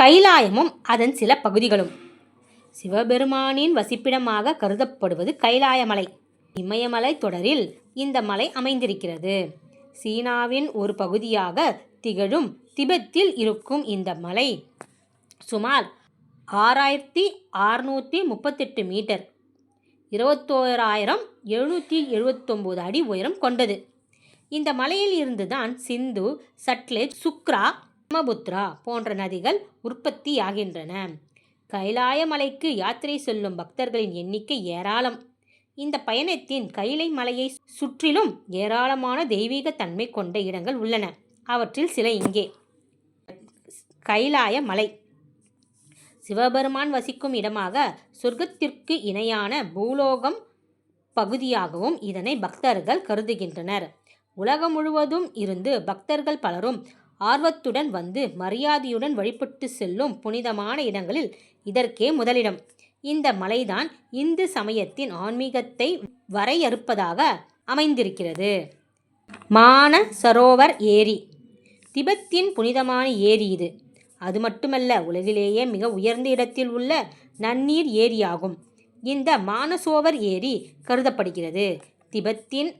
கைலாயமும் அதன் சில பகுதிகளும். சிவபெருமானின் வசிப்பிடமாக கருதப்படுவது கைலாயமலை. இமயமலை தொடரில் இந்த மலை அமைந்திருக்கிறது. சீனாவின் ஒரு பகுதியாக திகழும் திபெத்தில் இருக்கும் இந்த மலை சுமார் ஆறாயிரத்தி அறுநூற்றி முப்பத்தெட்டு மீட்டர். இருபத்தோராயிரம் எழுநூற்றி எழுபத்தொம்போது அடி உயரம் கொண்டது. இந்த மலையில் இருந்துதான் சிந்து சட்லேஜ் சுக்ரா பிரம்மபுத்ரா போன்ற நதிகள் உற்பத்தியாகின்றன கைலாய மலைக்கு யாத்திரை செல்லும் பக்தர்களின் எண்ணிக்கை ஏராளம். இந்த பயணத்தின் கைலை மலையை சுற்றிலும் ஏராளமான தெய்வீக தன்மை கொண்ட இடங்கள் உள்ளன. அவற்றில் சில இங்கே. கைலாய மலை. சிவபெருமான் வசிக்கும் இடமாக சொர்க்கத்திற்கு இணையான பூலோகம் பகுதியாகவும் இதனை பக்தர்கள் கருதுகின்றனர். உலகம் முழுவதும் இருந்து பக்தர்கள் பலரும் ஆர்வத்துடன் வந்து மரியாதையுடன் வழிபட்டு செல்லும் புனிதமான இடங்களில் இதற்கே முதலிடம். இந்த மலைதான் இந்து சமயத்தின் ஆன்மீகத்தை வரையறுப்பதாக அமைந்திருக்கிறது. மான சரோவர் ஏரி. திபெத்தின் புனிதமான ஏரி இது. அது மட்டுமல்ல உலகிலேயே மிக உயர்ந்த இடத்தில் உள்ள நன்னீர் ஏரியாகும். இந்த மானசோவர் ஏரி கருதப்படுகிறது. திபெத்தின்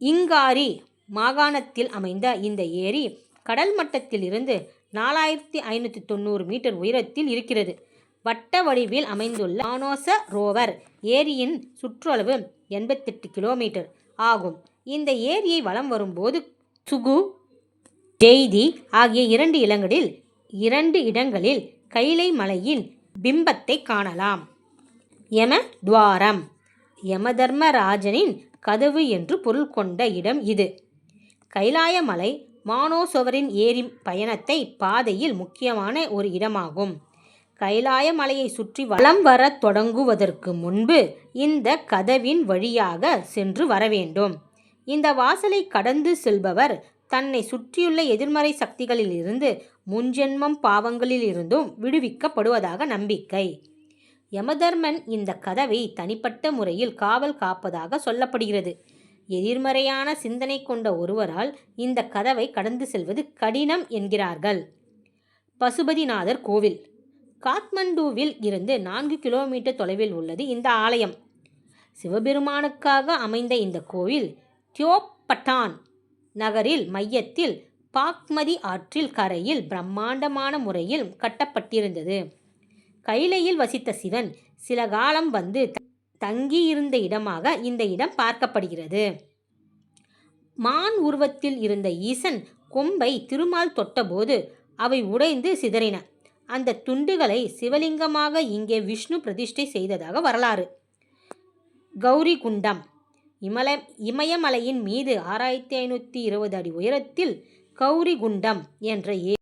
இங்காரி மாகாணத்தில் அமைந்த இந்த ஏரி கடல் மட்டத்தில் இருந்து நாலாயிரத்தி ஐநூற்றி தொண்ணூறு மீட்டர் உயரத்தில் இருக்கிறது. வட்ட வடிவில் அமைந்துள்ள ஆனோச ரோவர் ஏரியின் சுற்றளவு எண்பத்தெட்டு கிலோமீட்டர் ஆகும். இந்த ஏரியை வலம் வரும்போது சுகு ஜெய்தி ஆகிய இரண்டு இடங்களில் இரண்டு இடங்களில் கைலை மலையின் பிம்பத்தை காணலாம். யம துவாரம். யமதர்மராஜனின் கதவு என்று பொருள் கொண்ட இடம் இது. கைலாய மலை மானோசோவரின் ஏரி பயணத்தை பாதையில் முக்கியமான ஒரு இடமாகும். கைலாய மலையை சுற்றி வலம் வரத் தொடங்குவதற்கு முன்பு இந்த கதவின் வழியாக சென்று வர வேண்டும் இந்த வாசலை கடந்து செல்பவர் தன்னை சுற்றியுள்ள எதிர்மறை சக்திகளிலிருந்து முன்ஜென்மம் பாவங்களிலிருந்தும் விடுவிக்கப்படுவதாக நம்பிக்கை. யமதர்மன் இந்த கதவை தனிப்பட்ட முறையில் காவல் காப்பதாக சொல்லப்படுகிறது. எதிர்மறையான சிந்தனை கொண்ட ஒருவரால் இந்த கதவை கடந்து செல்வது கடினம் என்கிறார்கள். பசுபதிநாதர் கோவில். காத்மண்டுவில் இருந்து நான்கு கிலோமீட்டர் தொலைவில் உள்ளது இந்த ஆலயம். சிவபெருமானுக்காக அமைந்த இந்த கோவில் தியோப்பட்டான் நகரில் மையத்தில் பாக்மதி ஆற்றில் கரையில் பிரம்மாண்டமான முறையில் கட்டப்பட்டிருந்தது. கைலையில் வசித்த சிவன் சில காலம் வந்து தங்கியிருந்த இடமாக இந்த இடம் பார்க்கப்படுகிறது. மான் உருவத்தில் இருந்த ஈசன் கொம்பை திருமால் தொட்டபோது அவை உடைந்து சிதறின. அந்த துண்டுகளை சிவலிங்கமாக இங்கே விஷ்ணு பிரதிஷ்டை செய்ததாக வரலாறு. கௌரி குண்டம் இமல இமயமலையின் மீது ஆறாயிரத்தி ஐநூற்றி இருபது அடி உயரத்தில் கௌரி குண்டம் என்ற ஏ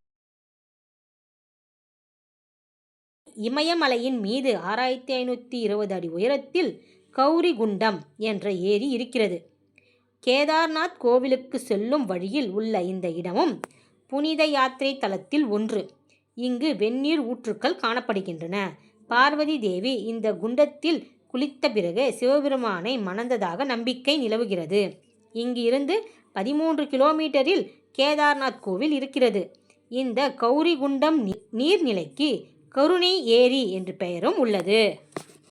இமயமலையின் மீது ஆறாயிரத்தி ஐநூற்றி இருபது அடி உயரத்தில் கௌரி குண்டம் என்ற ஏரி இருக்கிறது. கேதார்நாத் கோவிலுக்கு செல்லும் வழியில் உள்ள இந்த இடமும் புனித யாத்திரை தலத்தில் ஒன்று. இங்கு வெந்நீர் ஊற்றுக்கள் காணப்படுகின்றன. பார்வதி தேவி இந்த குண்டத்தில் குளித்த பிறகு சிவபெருமானை மணந்ததாக நம்பிக்கை நிலவுகிறது. இங்கு இருந்து பதிமூன்று கிலோமீட்டரில் கேதார்நாத் கோவில் இருக்கிறது. இந்த கௌரிகுண்டம் நீர்நிலைக்கு கருணை ஏரி என்று பெயரும் உள்ளது.